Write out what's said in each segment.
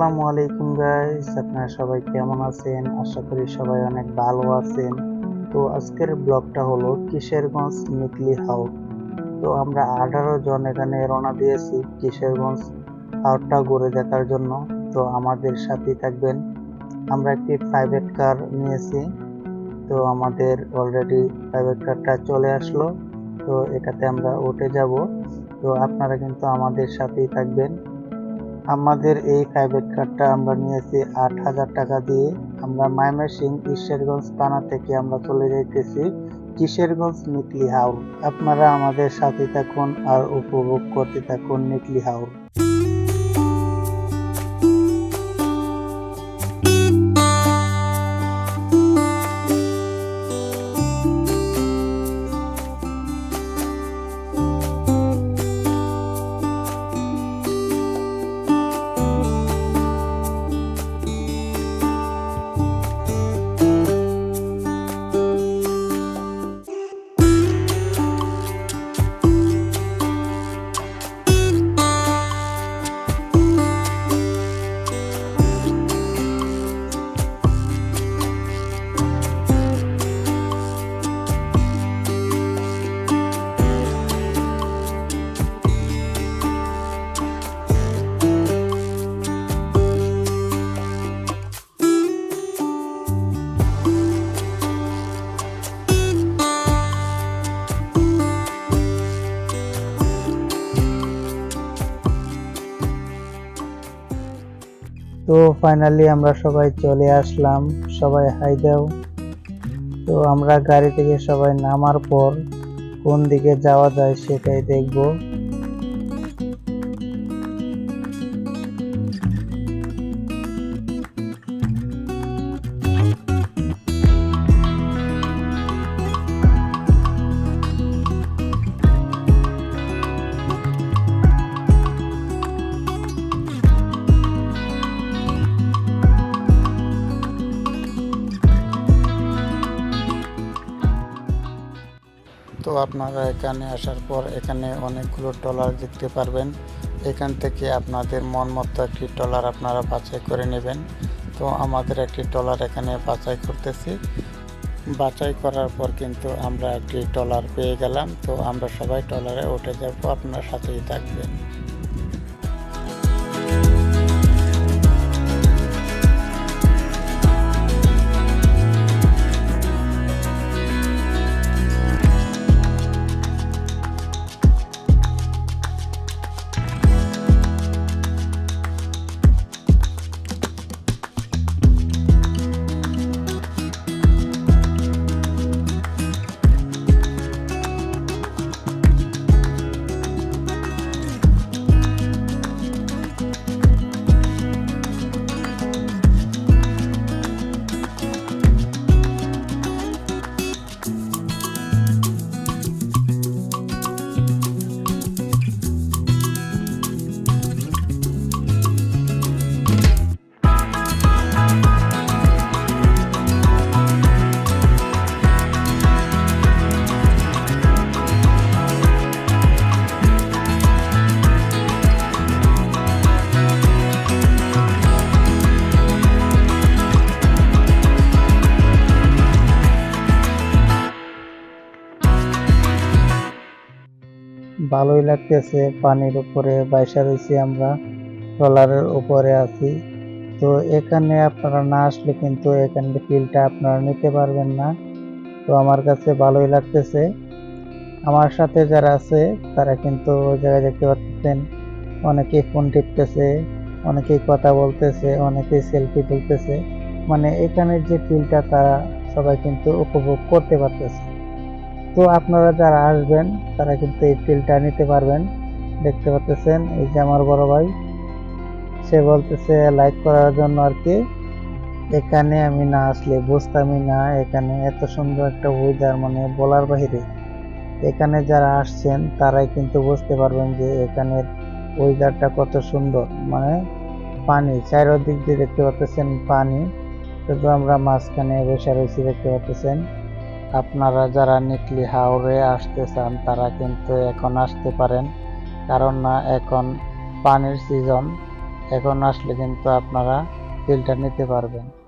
আসসালামু আলাইকুম গাইস আপনারা সবাই কেমন আছেন? আশা করি সবাই অনেক ভালো আছেন। তো আজকের ব্লগটা হলো কিশোরগঞ্জ নিকলি হাউস তো আমরা আঠারো জন এখানে রওনা দিয়েছি কিশোরগঞ্জ হাউসটা ঘুরে দেখার জন্য। তো আমাদের সাথেই থাকবেন। আমরা একটি প্রাইভেট কার নিয়েছি। তো আমাদের অলরেডি প্রাইভেট কারটা চলে আসলো। তো এটাতে আমরা উঠে যাব। তো আপনারা কিন্তু আমাদের সাথেই থাকবেন। আমাদের এই প্রাইভেট কারটা আমরা নিয়েছি আট হাজার টাকা দিয়ে। আমরা মাইমাসিং ঈশ্বরগঞ্জ থানা থেকে আমরা চলে যাইতেছি। কিশোরগঞ্জ নিকলি হাউল আপনারা আমাদের সাথে থাকুন আর উপভোগ করতে থাকুন নিকলি হাউস। তো ফাইনালি আমরা সবাই চলে আসলাম। সবাই হাই দাও। তো আমরা গাড়ি থেকে সবাই নামার পর কোন দিকে যাওয়া যায় সেটাই দেখব। তো আপনারা এখানে আসার পর এখানে অনেকগুলো ট্রলার দেখতে পারবেন। এখান থেকে আপনাদের মন মতো একটি ট্রলার আপনারা বাছাই করে নেবেন। তো আমাদের একটি ট্রলার এখানে বাছাই করতেছি। বাছাই করার পর কিন্তু আমরা একটি ট্রলার পেয়ে গেলাম। তো আমরা সবাই ট্রলারে উঠে যাব, আপনার সাথেই থাকবেন। ভালোই লাগতেছে পানির উপরে বাইসা রয়েছি আমরা ট্রলারের উপরে আছি। তো এখানে আপনারা না আসলে কিন্তু এখানে ফিলটা আপনারা নিতে পারবেন না। তো আমার কাছে ভালোই লাগতেছে। আমার সাথে যারা আছে, তারা কিন্তু ওই জায়গায় দেখতে পাচ্ছেন, অনেকেই ফোন টিপতেছে, অনেকেই কথা বলতেছে, অনেকেই সেলফি তুলতেছে। মানে এখানের যে ফিলটা তারা সবাই কিন্তু উপভোগ করতে পারতেছে। তো আপনারা যারা আসবেন, তারা কিন্তু এই ফিলটা নিতে পারবেন। দেখতে পাচ্ছেন, এই যে আমার বড় ভাই, সে বলতেছে লাইক করার জন্য আর কি, এখানে আমি না আসলে বুঝতামই না, এখানে এত সুন্দর একটা ওয়েদার মানে বলার বাহিরে। এখানে যারা আসছেন, তারাই কিন্তু বুঝতে পারবেন যে এখানের ওয়েদারটা কত সুন্দর মানে পানি, চারিদিক দিয়ে দেখতে পাচ্ছেন পানি। শুধু আমরা মাঝখানে বসে রয়েছি, দেখতে পাচ্ছেন। আপনারা যারা নিকলি হাওরে আসতে চান, তারা কিন্তু এখন আসতে পারেন। কারণ না, এখন পানির সিজন এখন আসলে কিন্তু আপনারা ফিল্টার নিতে পারবেন।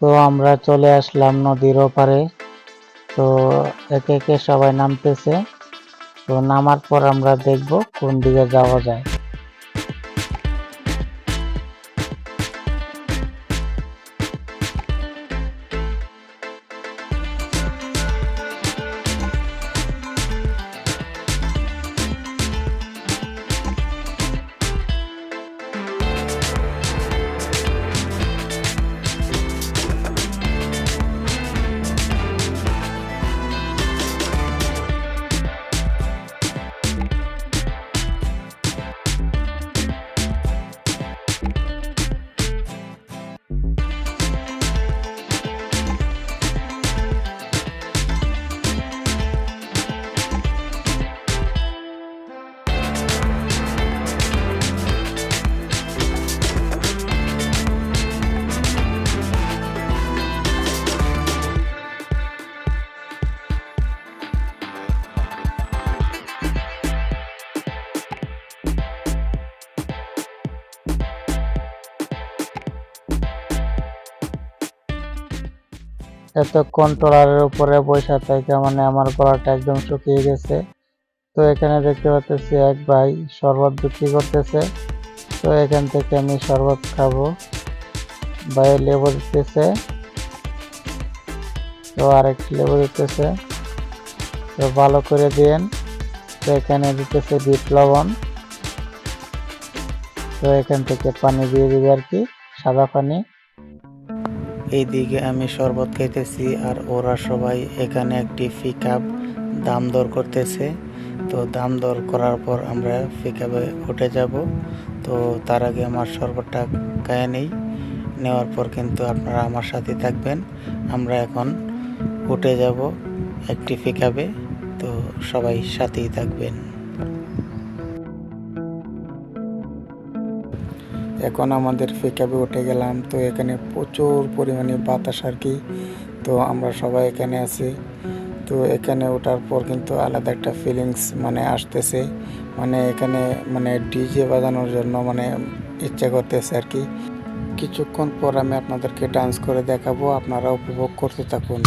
তো আমরা চলে আসলাম নদীর ওপারে। তো একে একে সবাই নামতেছে। তো নামার পর আমরা দেখব কোন দিকে যাওয়া যায়। এতক্ষণ ট্রলারের উপরে বসে থেকে মানে আমার গলাটা একদম শুকিয়ে গেছে। তো এখানে দেখতে পাচ্ছি এক ভাই শরবত বিক্রি করতেছে। তো এখান থেকে আমি শরবত খাব। ভাই লেবু দিতেছে। তো আরেকটি লেবু দিতেছে। তো ভালো করে দিয়েন তো এখানে দিতেছে বিট লবণ। তো এখান থেকে পানি দিয়ে দিবে আর কি, সাদা পানি। এইদিকে আমি শরবত খাইতেছি আর ওরা সবাই এখানে একটি পিকআপ দাম দর করতেছে। তো দাম দর করার পর আমরা পিকআপে উঠে যাব। তো তার আগে আমার শরবতটা খায় নেই। নেওয়ার পর কিন্তু আপনারা আমার সাথে থাকবেন। আমরা এখন উঠে যাব একটি পিকআপে তো সবাই সাথেই থাকবেন। এখন আমাদের পিকআপে উঠে গেলাম, তো এখানে প্রচুর পরিমাণে বাতাস আর কি। তো আমরা সবাই এখানে আছি। তো এখানে ওঠার পর কিন্তু আলাদা একটা ফিলিংস মানে আসতেছে। মানে এখানে মানে ডিজে বাজানোর জন্য মানে ইচ্ছা করতেছে আর কি। কিছুক্ষণ পর আমি আপনাদেরকে ডান্স করে দেখাবো, আপনারা উপভোগ করতে থাকুন।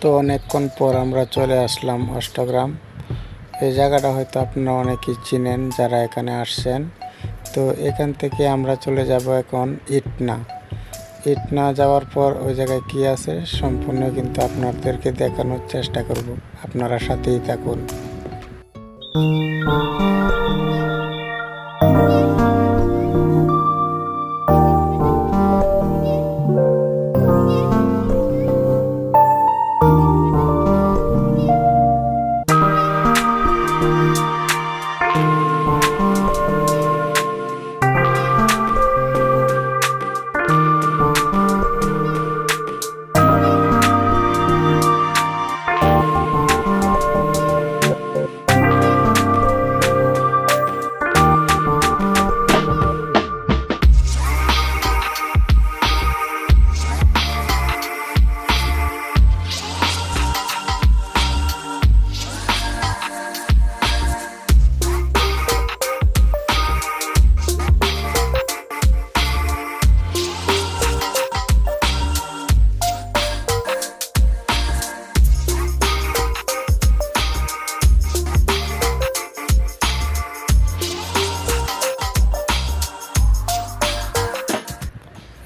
তো অনেকক্ষণ পর আমরা চলে আসলাম অষ্টগ্রাম। এই জায়গাটা হয়তো আপনারা অনেকেই চিনেন যারা এখানে আসছেন। তো এখান থেকে আমরা চলে যাব এখন ইটনা। ইটনা যাওয়ার পর ওই জায়গায় কি আছে সম্পূর্ণ কিন্তু আপনাদেরকে দেখানোর চেষ্টা করব। আপনারা সাথেই থাকুন।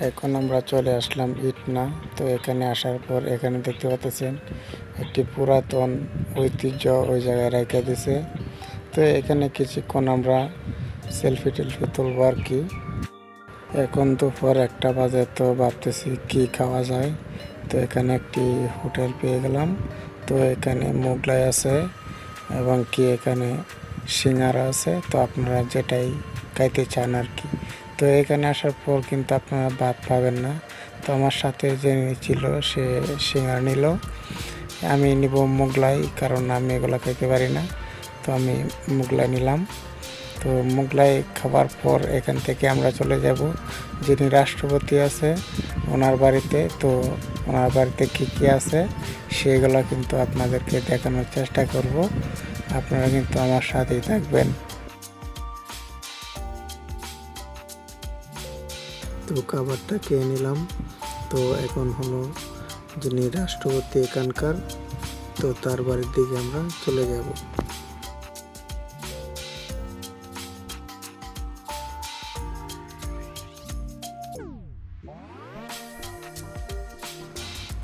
এখন আমরা চলে আসলাম ইটনা। তো এখানে আসার পর এখানে দেখতে পাচ্ছেন একটি পুরাতন ঐতিহ্য ওই জায়গায় রেখে দিছে। তো এখানে কিছুক্ষণ আমরা সেলফি টেলফি তুলবো আর কি। এখন দুপুর একটা বাজে, তো ভাবতেছি কি খাওয়া যায়। তো এখানে একটি হোটেল পেয়ে গেলাম। তো এখানে মোগলাই আছে এবং কি এখানে সিঙ্গারা আছে। তো আপনারা যেটাই খাইতে চান আর কি। তো এখানে আসার পর কিন্তু আপনারা ভাত পাবেন না। তো আমার সাথে যে ছিল, সে সিঙ্গার নিল। আমি নিব মোগলাই, কারণ আমি এগুলো খেতে পারি না। তো আমি মোগলাই নিলাম। তো মোগলাই খাবার পর এখান থেকে আমরা চলে যাব। যিনি রাষ্ট্রপতি আছে ওনার বাড়িতে, তো ওনার বাড়িতে কী কী আছে সেগুলো কিন্তু আপনাদেরকে দেখানোর চেষ্টা করব। আপনারা কিন্তু আমার সাথেই থাকবেন। তো খাবারটা খেয়ে নিলাম। তো এখন হলো যিনি রাষ্ট্রপতি এখানকার, তো তার বাড়ির দিকে আমরা চলে যাব।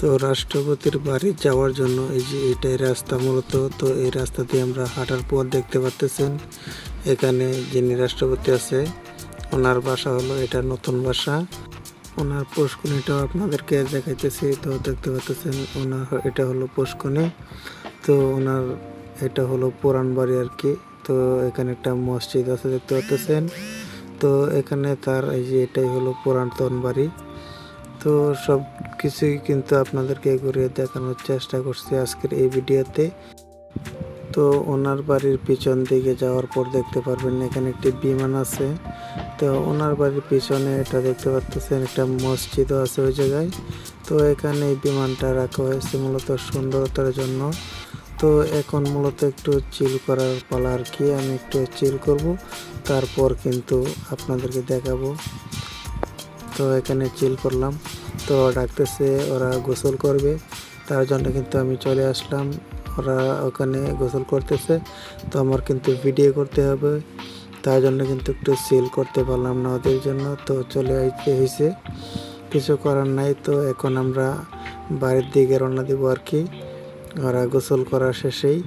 তো রাষ্ট্রপতির বাড়ি যাওয়ার জন্য এই যে এটাই রাস্তা মূলত, তো এই রাস্তা দিয়ে আমরা হাঁটার পর দেখতে পাচ্তেছেন এখানে যিনি রাষ্ট্রপতি আছে ওনার বাসা হলো এটা নতুন বাসা। ওনার পুষ্কনিটাও আপনাদেরকে দেখাইতেছি। তো দেখতে পাচ্ছেন ওনার এটা হলো পুষ্কনি তো ওনার এটা হলো পুরান বাড়ি আর কি। তো এখানে একটা মসজিদ আছে, দেখতে পাচ্ছেন তো এখানে তার এই যে এটাই হলো পুরাতন বাড়ি। তো সব কিছুই কিন্তু আপনাদেরকে ঘুরিয়ে দেখানোর চেষ্টা করছি আজকের এই ভিডিওতে। তো ওনার বাড়ির পিছন দিকে যাওয়ার পর দেখতে পারবেন এখানে একটি বিমান আছে। তো ওনার বাড়ির পিছনে এটা দেখতে পাচ্ছেন একটা মসজিদও আছে ওই জায়গায়। তো এখানে এই বিমানটা রাখা হয়েছে মূলত সুন্দরতার জন্য। তো এখন মূলত একটু চিল করার পালা আর কি, আমি একটু চিল করব, তারপর কিন্তু আপনাদেরকে দেখাবো। তো এখানে চিল করলাম। তো ডাকতেছে ওরা গোসল করবে, তার জন্য কিন্তু আমি চলে আসলাম। ওরা ওখানে গোসল করতেছে। তো আমার কিন্তু ভিডিও করতে হবে। তার জন্য কিন্তু একটু সেল করতে পারলাম না ওদের জন্য। তো চলে আইতে হয়েছে কিছু করার নাই তো এখন আমরা বাড়ির দিকে রওনা দেবো আর কি। ওরা গোসল করা শেষেই।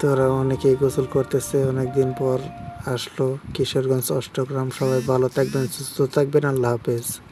তো ওরা অনেকেই গোসল করতেছে। অনেক দিন পর আসলো। কিশোরগঞ্জ, অষ্টগ্রাম। সবাই ভালো থাকবেন, সুস্থ থাকবেন। আল্লাহ হাফেজ।